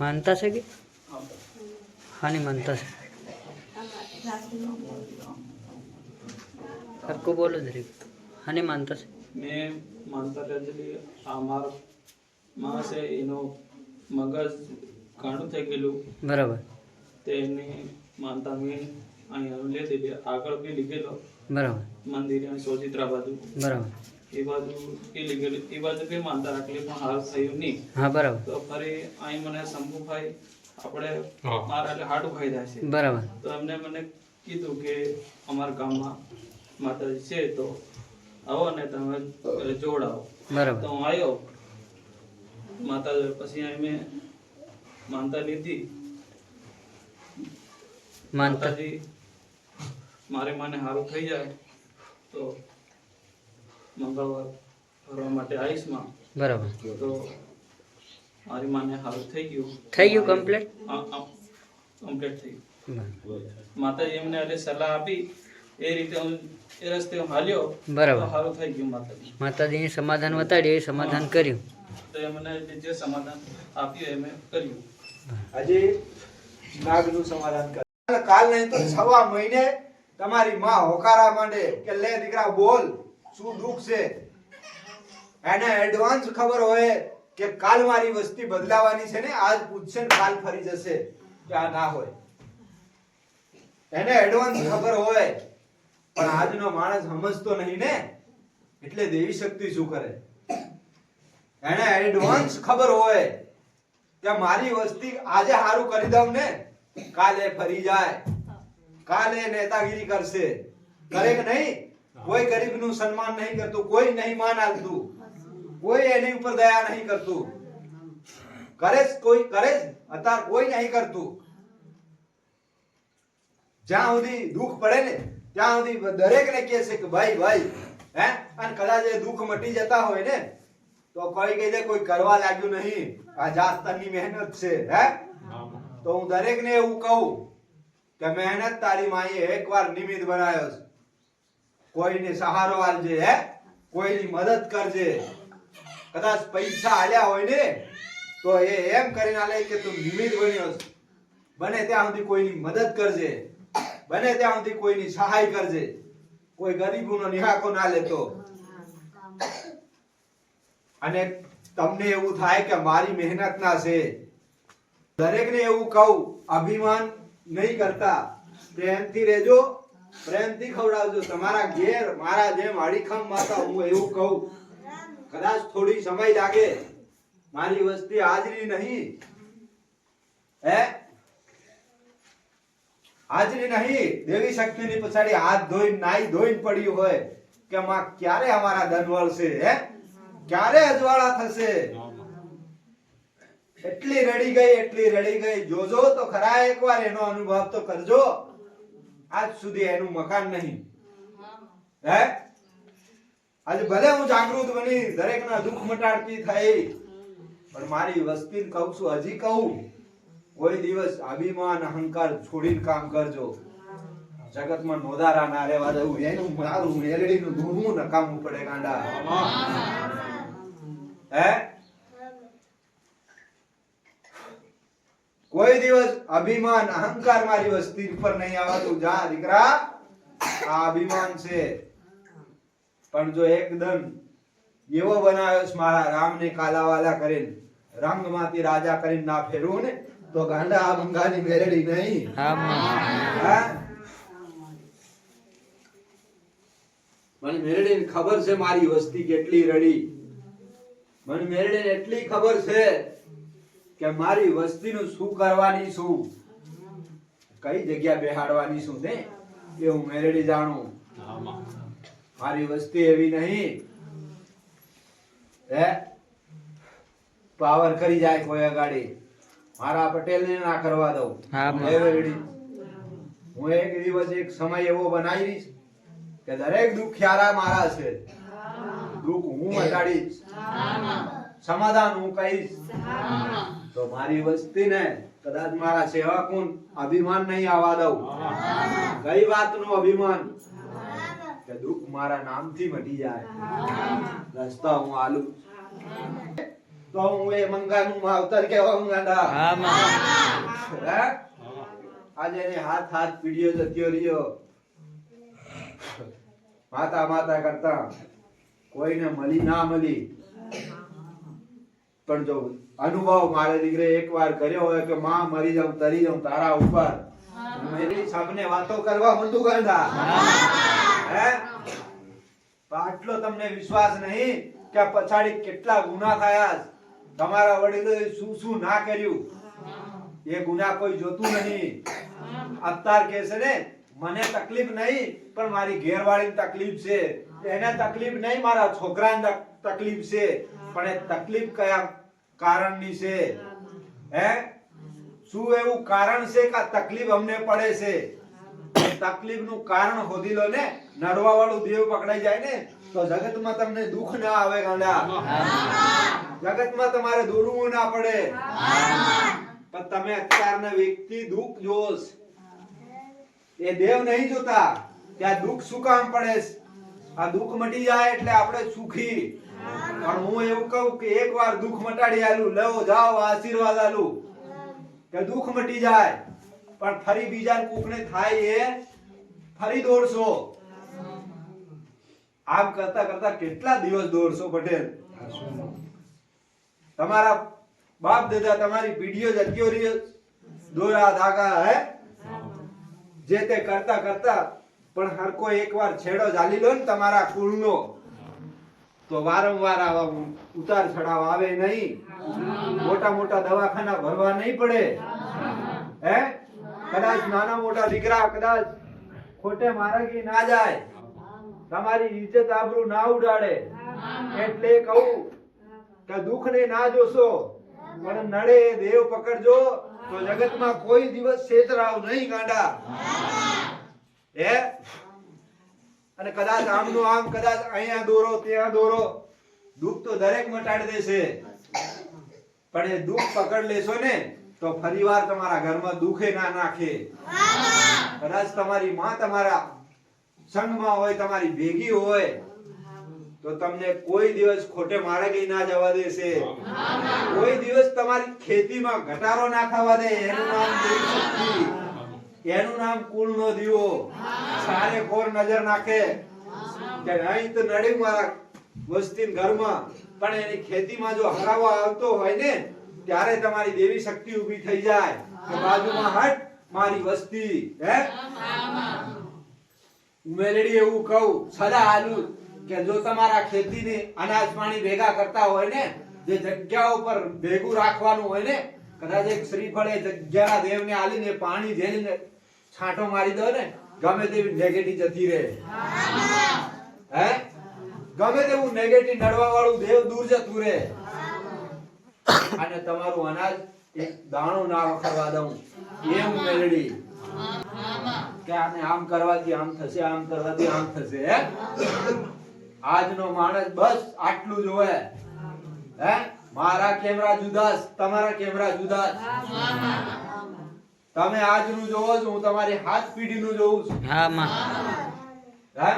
માનતા છે કે? હાની માનતા છે. સરખું બોલો જરીક હાની માનતા છે. મેં માનતા રહેલી આ મારો માણસ એનો મગજ ઘણું થઈ ગયેલું. બરાબર. તે એની માનતા મેં અહીંયા લીધી. આગળ બી લીધેલો. બરાબર. મંદિર સોજિત્રા બાજુ. બરાબર. એ બાજુ એ લીગલ એ બાજુ બી માનતા રાખલી પણ હાલ થયું નહીં. હા બરાબર. તો ફરી અહીં મને શંભુભાઈ આપણે મારા એટલે હાડું ખાઈ જાય છે. બરાબર. તો એમને મને કીધું કે અમારા ગામમાં માતાજી છે તો આવો ને તમે જોડાવો. બરાબર. તો હું આવ્યો માતા પછી અહીં મેં માનતા લીધી. માનતાજી મારે મને સારું થઈ જાય. તો મંગળવાર ફરવા માટે આવીશમાં બરાબર. તો મારી માને સારું થઈ ગયું. થઈ ગયું કમ્પ્લીટ કમ્પ્લીટ થઈ ગયું. માતાજી એમને એટલે સલાહ આપી એ રીતે હું એ રસ્તે હાલ્યો બરાબર. સારું થઈ ગયું માતાજી. માતાજીને સમાધાન બતાડ્યું એ સમાધાન કર્યું. તો એ મને જે સમાધાન આપ્યું એ મેં કર્યું. હજી નાગનું સમાધાન કર. કાલ નહીં તો સવા મહિને તમારી માં હોકારા માંડે કે લે દીકરા બોલ. શું દુઃખ છે. એને એડવાન્સ ખબર હોય કે કાલ મારી વસ્તી બદલાવાની છે ને, આજ પૂછશે ને કાલ ફરી જશે. કે આ ના હોય. એને એડવાન્સ ખબર હોય આજનો માણસ સમજતો નહીં ને, એટલે દેવી શક્તિ શું કરે? એને એડવાન્સ ખબર હોય કે મારી વસ્તી આજે સારું કરી દઉં ને, કાલે ફરી જાય. કાલે નેતાગીરી કરશે. કરે કે નહીં? કોઈ ગરીબનું સન્માન નહીં કરતું, કોઈ નહીં માન આપતું, કોઈ એની ઉપર દયા નહીં કરતું. કરે કોઈ, કરે અત્યારે કોઈ નહીં કરતું. જ્યાં સુધી દુઃખ પડે ને, ત્યાં સુધી દરેકને કહે છે કે ભાઈ ભાઈ, હે? અને કદાચ એ દુઃખ મટી જતા હોય ને, તો કોઈ કહી દે કોઈ કરવા લાગ્યું નહીં. આ જાસ્તરની મહેનત છે, હે? તો હું દરેકને એવું કહું કે મહેનત તારી માએ એકવાર નિમિત્ત બનાવ્યો છે. કોઈને સહારો આલજે હે? કોઈની મદદ કરજે. કદાચ પૈસા આલ્યા હોય ને, તો એ એમ કરીને આલે કે તું નિમિત બન્યો બને ત્યાં સુધી કોઈની મદદ કરજે. બને ત્યાં સુધી કોઈની સહાય કરજે. કોઈ ગરીબોનો નિહાકો ના લેતો. અને તમને એવું થાય કે મારી મહેનત ના છે. દરેકને એવું કહું, અભિમાન નહીં કરતા. પ્રેમથી રહેજો. પ્રેમથી ખવડાવજો. તમારા ઘેર, મારા જેમ અડીખમ માતા, હું એવું કહું. કદાચ થોડી સમય લાગે. મારી વસ્તી હાજરી નહીં. હે? હાજરી નહીં. દેવી શક્તિની પછાડી હાથ ધોઈને, નાઈ ધોઈને પડ્યું હોય કે માં ક્યારે અમારા ધન વળશે, હે? ક્યારે અજવાળા થશે? એટલી રડી ગઈ, એટલી રડી ગઈ. જોજો તો ખરા એકવાર એનો અનુભવ તો કરજો. આજ સુધી એનું મકાન નહીં. હે. આજે ભલે હું જાગૃત બની દરેકના દુઃખ મટાડતી થઈ પણ મારી વસ્તીને કહું છું હજી કહું કોઈ દિવસ અભિમાન અહંકાર છોડીને કામ કરજો. જગતમાં નોદારા ના રહેવા દઉં એનું મારું મેલડીનું ધૂળવું નકામવું પડે ગાંડા. હે? કોઈ દિવસ અભિમાન અહંકાર મારી વસ્તી પર નહીં આવતું. જા દીકરા આ અભિમાન છે. પણ જો એકદમ એવો બનાવ્યો મારા રામને કાલાવાલા કરીને રંગમાંથી રાજા કરીને ના ફેરવું ને તો ગાંડા આ બંગાળી મેરડી નહીં. હા હા? મને મેરડીને ખબર છે મારી વસ્તી કેટલી રડી. મને મેરડીને એટલી ખબર છે કે મારી વસ્તીનું શું કરવાની શું કઈ જગ્યા બેહાડવાની શું ને? એ હું મેરેડી જાણું. મારી વસ્તી એવી નહીં. હે? પાવર કરી જાય કોઈ અગાડી. મારા પટેલ ને ના કરવા દઉં. હા, એક દિવસ એક સમય એવો બનાવીશ કે દરેક દુખિયારા મારા છે. દુઃખ હું મટાડીશ સમાધાન હું કહીશ. તો મારી વસ્તીને કદાચ મારા સેવકુન અભિમાન નહીં આવવા દઉં. કઈ વાતનું અભિમાન? કે દુઃખ મારા નામથી મટી જાય. રસ્તા હું આલુ. તો હું એ મંગાનું માવતર કેવા મંગાડા આજે એને હાથ હાથ પીડ્યો જત્યો રહ્યો. માતા માતા કરતા કોઈને મળી ના મળી. પણ જો અનુભવ મારે દીકરે એકવાર કર્યો હોય કે માં મરી જાઉં તરી જાઉં તારા ઉપર મેરી સબને વાતો કરવા મંદુ ગંધા. હે. આટલો તમને વિશ્વાસ નહીં કે પછાડી કેટલા ગુના થયા તમારા વડીલોએ શું શું ના કર્યું? એ ગુના કોઈ જોતું નહીં. અત્યાર કે છે ને મને તકલીફ નહીં પણ મારી ઘેરવાળી તકલીફ છે. એને તકલીફ નહીં મારા છોકરાને તક- તકલીફ છે. પણ એ તકલીફ કયા કારણની છે. હે? શું એવું કારણ છે કે તકલીફ અમને પડે છે? તકલીફનું કારણ હોધી લો ને નડવા વાળું દેવ પકડાઈ જાય ને, તો જગતમાં તમને દુઃખ ના આવે ગાંડા. જગતમાં તમારે દોડવું ના પડે. પણ તમે અત્યારના વ્યક્તિ દુઃખ જોશ. એ દેવ નહીં જોતા. આ દુઃખ શું કામ પડે? આ દુઃખ મટી જાય એટલે આપણે સુખી. પણ હું એવું કહું કે એકવાર દુઃખ મટાડી આલું લો જાઓ આશીર્વાદ આલું, કે દુઃખ મટી જાય. પણ ફરી બીજા કુકને થાય એ ફરી દોડશો. આમ કરતા કરતા કેટલા દિવસ દોડશો પટેલ? તમારા બાપ દાદા તમારી પીઢીઓ જતીઓ રહી દોરા ધાગા હે? જે તે કરતા કરતા પણ હરકો એકવાર છેડો ઝાલી લો ને તમારા કુળનો. તો વારંવાર આવા ઉતાર ચડાવ આવે નહીં. મોટા મોટા દવાખાના ભરવા નહીં પડે. હે? કદાચ નાના મોટા દીકરા કદાચ ખોટે મારગી ના જાય. તમારી ઇજ્જત આબરૂ ના ઉડાડે. એટલે કહું કે દુઃખ ને ના જોશો, પણ નડે દેવ પકડજો, તો જગતમાં કોઈ દિવસ છેતરાવ નહીં ગાંડા. હે? અને કદાચ આમનું આમ, કદાચ અહીંયા દોરો, ત્યાં દોરો. દુઃખ તો દરેક મટાડી દેશે પણ એ દુઃખ પકડ લેશો ને, તો ફરીવાર તમારા ઘરમાં દુઃખે ના નાખે. કદાચ તમારી માં તમારા સંઘમાં હોય, તમારી ભેગી હોય, તો તમને કોઈ દિવસ ખોટે માર્ગે ના જવા દેશે. કોઈ દિવસ તમારી ખેતીમાં ઘટાડો ના થવા દે, એનું નામ દેવી શક્તિ. એનું નામ કુળનો દીવો. સારે કોર નજર નાખે. કે અહીં તો નડી મારા વસ્તી ઘરમાં. પણ એની ખેતીમાં જો હરાવો આવતો હોય ને, ત્યારે તમારી દેવી શક્તિ ઊભી થઈ જાય. કે બાજુમાં હટ, મારી વસ્તી. હે? મેલડી એવું કહું, સદા આલુ કે જો તમારા ખેતીને અનાજ પાણી ભેગા કરતા હોય ને, જે જગ્યા ઉપર ભેગું રાખવાનું હોય ને, કદાચ એક શ્રીફળ એ જગ્યાના દેવને આલીને પાણી ઝેલીને છાંટો મારી દો ને, ગમે તેવી નેગેટિવ જતી રહે. હે? ગમે તેવું નેગેટિવ નડવા વાળું દેવ દૂર જતું રહે. અને તમારું અનાજ એક દાણો ના વખરવા દઉં. એવું હું મેળડી કે આને આમ કરવાથી આમ થશે, આમ કરવાથી આમ થશે, હે? આજનો માણસ બસ આટલું જોવે હે? મારા કેમેરા જુદા તમારા કેમેરા જુદા. તમે આજનું જોવો છો હું તમારી હાથ પેઢીનું જોઉં છું. હા માં. હે?